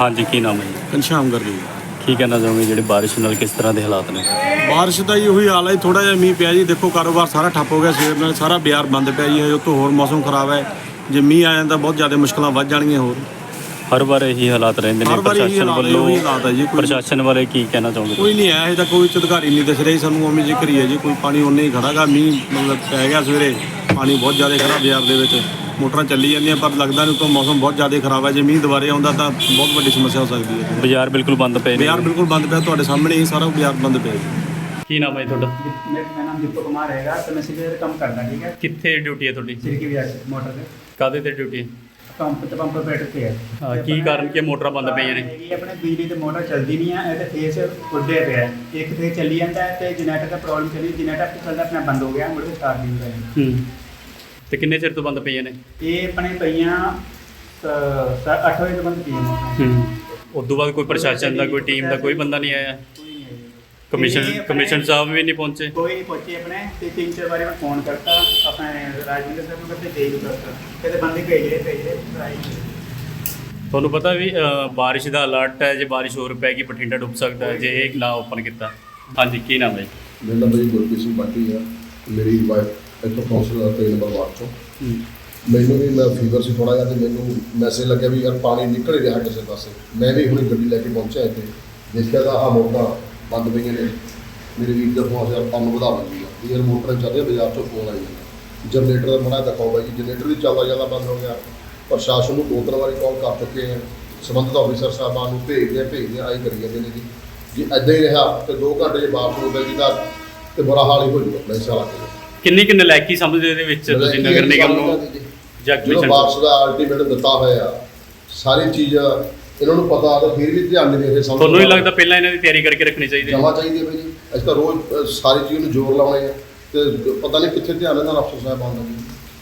ਹਾਂਜੀ ਕੀ ਨਾਮ ਹੈ ਜੀ? ਘਨਸ਼ਾਮ ਕਰ ਗਈ। ਕੀ ਕਹਿਣਾ ਚਾਹੋਗੇ ਜਿਹੜੇ ਬਾਰਿਸ਼ ਨਾਲ ਕਿਸ ਤਰ੍ਹਾਂ ਦੇ ਹਾਲਾਤ ਨੇ? ਬਾਰਿਸ਼ ਦਾ ਹੀ ਉਹੀ ਹਾਲ ਹੈ ਥੋੜਾ ਜਿਹਾ ਮੀਂਹ ਪਿਆ ਜੀ। ਦੇਖੋ ਕਾਰੋਬਾਰ ਸਾਰਾ ਠੱਪ ਹੋ ਗਿਆ ਸਵੇਰ ਨਾਲ ਸਾਰਾ ਬਾਜ਼ਾਰ ਬੰਦ ਪਿਆ ਜੀ। ਹਜੇ ਤੋਂ ਹੋਰ ਮੌਸਮ ਖਰਾਬ ਹੈ। ਜੇ ਮੀਂਹ ਆ ਜਾਂਦਾ ਬਹੁਤ ਜ਼ਿਆਦਾ ਮੁਸ਼ਕਲਾਂ ਵੱਧ ਜਾਣਗੀਆਂ ਹੋਰ। ਹਰ ਵਾਰ ਇਹੀ ਹਾਲਾਤ ਰਹਿੰਦੇ ਨੇ ਹਰ ਵਾਰ ਇਹੀ ਪ੍ਰਸ਼ਾਸਨ ਹਾਲਾਤ ਹੈ, ਵੱਲੋਂ ਉਹੀ ਹਾਲਾਤ ਹੈ ਜੀ, ਕੋਈ- ਪ੍ਰਸ਼ਾਸਨ ਵਾਲੇ ਕੀ ਕਹਿਣਾ ਚਾਹੋਗੇ? ਕੋਈ ਨਹੀਂ ਆਇਆ ਹਜੇ ਤੱਕ ਕੋਈ ਅਧਿਕਾਰੀ ਨਹੀਂ ਦਿਖ ਰਿਹਾ। ਸਾਨੂੰ ਉਵੇਂ ਜ਼ਿਕਰ ਹੀ ਹੈ ਜੀ ਕੋਈ ਪਾਣੀ ਉਹਨੇ ਹੀ ਖੜਾਗਾ ਮੀਂਹ ਮਤਲਬ ਪੈ ਗਿਆ ਸਵੇਰੇ। ਪਾਣੀ ਬਹੁਤ ਜ਼ਿਆਦਾ ਖੜਾ ਬਾਜ਼ਾਰ ਦੇ ਵਿੱਚ। ਮੋਟਰਾਂ ਚੱਲੀ ਜਾਂਦੀਆਂ ਪਰ ਲੱਗਦਾ ਨਹੀਂ ਕਿ ਮੌਸਮ ਬਹੁਤ ਜ਼ਿਆਦਾ ਖਰਾਬ ਹੈ। ਜੇ ਮੀਂਹ ਦੁਬਾਰੇ ਆਉਂਦਾ ਤਾਂ ਬਹੁਤ ਵੱਡੀ ਸਮੱਸਿਆ ਹੋ ਸਕਦੀ ਹੈ। ਬਾਜ਼ਾਰ ਬਿਲਕੁਲ ਬੰਦ ਪਏ ਨੇ। ਬਾਜ਼ਾਰ ਬਿਲਕੁਲ ਬੰਦ ਪਿਆ ਤੁਹਾਡੇ ਸਾਹਮਣੇ ਹੀ ਸਾਰਾ ਬਾਜ਼ਾਰ ਬੰਦ ਪਿਆ ਜੀ। ਕੀ ਨਾਮ ਹੈ ਤੁਹਾਡਾ? ਮੇਰਾ ਨਾਮ ਦੀਪਕ ਕੁਮਾਰ ਹੈਗਾ ਤੇ ਮੈਂ ਸਿਰੇ ਕੰਮ ਕਰਦਾ ਠੀਕ ਹੈ? ਕਿੱਥੇ ਡਿਊਟੀ ਹੈ ਤੁਹਾਡੀ? ਸਿਰੇ ਕੀ ਵਿਆਸ ਮੋਟਰ ਤੇ। ਕਾਦੇ ਤੇ ਡਿਊਟੀ ਹੈ? ਪੰਪ ਤੇ ਪੰਪ ਬੈਠ ਤੇ ਹੈ। ਕੀ ਕਾਰਨ ਕਿ ਮੋਟਰਾਂ ਬੰਦ ਪਈਆਂ ਨੇ? ਇਹ ਆਪਣੇ ਬਿਜਲੀ ਤੇ ਮੋਟਰ ਚੱਲਦੀ ਨਹੀਂ ਹੈ ਇਹਦੇ ਫੇਸ ਉੱਡੇ ਪਿਆ ਇੱਕ ਫੇਸ ਚੱਲੀ ਜਾਂਦਾ ਹੈ ਤੇ ਜਨਰੇਟਰ ਦਾ ਪ੍ਰੋਬਲਮ ਚੱਲੀ ਜਨਰੇਟਰ ਚੱਲਦਾ ਆਪਣਾ ਬੰਦ ਹੋ ਗਿਆ ਮੁੜ ਕੇ ਸਟਾਰਟ ਨਹੀਂ ਹੁੰਦਾ ਤੇ ਕਿੰਨੇ ਚਿਰ ਤੋਂ ਬੰਦ ਪਈਆਂ ਨੇ? ਇਹ ਆਪਣੇ ਪਈਆਂ 8 ਵਜੇ ਤੋਂ ਬੰਦ ਪਈਆਂ ਮੋਟਰਾਂ ਹੂੰ। ਉਸ ਤੋਂ ਬਾਅਦ ਕੋਈ ਪ੍ਰਸ਼ਾਸਨ ਦਾ ਕੋਈ ਟੀਮ ਦਾ ਕੋਈ ਬੰਦਾ ਨਹੀਂ ਆਇਆ? ਕੋਈ ਨਹੀਂ ਆਈ। ਕਮਿਸ਼ਨ ਆਪਣੇ- ਕਮਿਸ਼ਨ ਸਾਹਿਬ ਵੀ ਨਹੀਂ ਪਹੁੰਚੇ? ਕੋਈ ਨਹੀਂ ਪਹੁੰਚੇ ਆਪਣੇ ਤੇ ਤਿੰਨ ਚਾਰ ਵਾਰੀ ਮੈਂ ਫੋਨ ਕਰਤਾ ਆਪਣੇ ਰਾਜਵਿੰਦਰ ਸਾਹਿਬ ਨੂੰ ਕਰਤੇ ਦੇ ਦਿੱਤਾ ਕਹਿੰਦੇ ਬੰਦੇ ਭੇਜ ਰਹੇ ਭੇਜ ਰਹੇ ਆਈ ਨਹੀਂ। ਤੁਹਾਨੂੰ ਪਤਾ ਵੀ ਅ, ਬਾਰਿਸ਼ ਦਾ ਅਲਰਟ ਹੈ ਜੇ ਬਾਰਿਸ਼ ਹੋਰ ਪੈ ਗਈ ਬਠਿੰਡਾ ਡੁੱਬ ਸਕਦਾ ਹੈ ਜੇ ਇਹ ਨਾ ਓਪਨ ਕੀਤਾ। ਹਾਂਜੀ ਕੀ ਨਾਮ ਹੈ ਮੇਰਾ ਨਾਮ ਜੀ ਗੁਰਪ੍ਰੀਤ ਸਿੰਘ ਬਾਟੀ ਆ ਮੇਰੀ ਵਾਈਫ ਇੱਥੋਂ ਕਾਉਂਸਲਰ ਤੇ ਨੰਬਰ ਵਾਰਡ ਤੋਂ। ਮੈਨੂੰ ਵੀ ਮੈਂ ਫੀਵਰ ਸੀ ਥੋੜਾ ਜਿਹਾ ਤੇ ਮੈਨੂੰ ਮੈਸੇਜ ਲੱਗਿਆ ਵੀ ਯਾਰ ਪਾਣੀ ਨਿਕਲ ਹੀ ਰਿਹਾ ਕਿਸੇ ਪਾਸੇ। ਮੈਂ ਵੀ ਹੁਣੇ ਗੱਡੀ ਲੈ ਕੇ ਪਹੁੰਚਿਆ ਇੱਥੇ। ਦੇਖਿਆ ਤਾਂ ਆਹ ਮੋਟਰਾਂ ਬੰਦ ਪਈਆਂ ਨੇ। ਮੇਰੇ ਵੀਰ ਦਾ ਫੋਨ ਆ ਪੰਨ ਵਧਾ ਦਿੰਦੀ ਆ। ਵੀ ਯਾਰ ਮੋਟਰਾਂ ਚੱਲ ਰਹੀਆਂ ਬਾਜ਼ਾਰ ਚੋਂ ਫੋਨ ਆਈ ਜਾਂਦਾ। ਜਨਰੇਟਰ ਦਾ ਮੜਾ ਦਿਖਾਓ ਬਾਈ ਜੀ। ਜਨਰੇਟਰ ਵੀ ਚੱਲਦਾ ਚੱਲਦਾ ਬੰਦ ਹੋ ਗਿਆ। ਪ੍ਰਸ਼ਾਸਨ ਨੂੰ ਦੋ ਤਿੰਨ ਵਾਰੀ ਕਾਲ ਕਰ ਚੁੱਕੇ ਆ। ਸੰਬੰਧਿਤ ਆਫੀਸਰ ਸਾਹਿਬਾਨ ਨੂੰ ਭੇਜਦੇ ਆ ਭੇਜਦੇ ਆਈ ਕਰੀ ਜਾਂਦੇ ਨੇ ਜੀ। ਜੇ ਐਦਾਂ ਹੀ ਰਿਹਾ ਤੇ 2 ਘੰਟੇ ਜੇ ਬਾਰਿਸ਼ ਹੋ ਪੈ ਗਈ ਤਾਂ ਤੇ ਬੁਰਾ ਹਾਲ ਹੀ ਹੋ ਆਪਣੇ ਹਿਸਾਬ ਨਾਲ ਕਿੰਨੀ ਕਿੰਨੇ ਲੈਕੀ ਸਮਝਦੇ ਇਹਦੇ ਵਿੱਚ ਤੁਸੀਂ ਨਗਰ ਨਿਗਮ ਨੂੰ ਜਾਂ ਜਦੋਂ ਕਮਿਸ਼ਨ ਬਾਰਿਸ਼ ਦਾ ਅਲਟੀਮੇਟ ਦਿੱਤਾ ਹੋਇਆ ਸਾਰੀ ਚੀਜ਼ ਇਹਨਾਂ ਨੂੰ ਪਤਾ ਤਾਂ ਫਿਰ ਵੀ ਧਿਆਨ ਨਹੀਂ ਦੇ ਰਹੇ ਤੁਹਾਨੂੰ ਨਹੀਂ ਲੱਗਦਾ ਪਹਿਲਾਂ ਇਹਨਾਂ ਦੀ ਤਿਆਰੀ ਕਰਕੇ ਰੱਖਣੀ ਚਾਹੀਦੀ? ਹੈ ਜਮਾ ਚਾਹੀਦੀ ਹੈ ਬਈ ਜੀ। ਅਸੀਂ ਤਾਂ ਰੋਜ਼ ਅ, ਸਾਰੀ ਚੀਜ਼ ਨੂੰ ਜ਼ੋਰ ਲਾਉਣੇ ਆ। ਤੇ ਪਤਾ ਨਹੀਂ ਕਿੱਥੇ ਧਿਆਨ ਇਹਨਾਂ ਦਾ ਅਫਸਰ ਸਾਹਿਬ ਆਉਂਦਾ ਜੀ।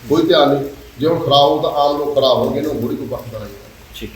ਕੋਈ ਧਿਆਨ ਨਹੀਂ। ਜੇ ਹੁਣ ਖਰਾਬ ਹੋ ਤਾਂ ਆਮ ਲੋਕ ਖਰਾਬ ਹੋਣਗੇ ਇਹਨਾਂ ਨੂੰ ਬੁੜੀ ਕੋਈ ਪੱਖ ਨਹੀਂ ਠੀਕ।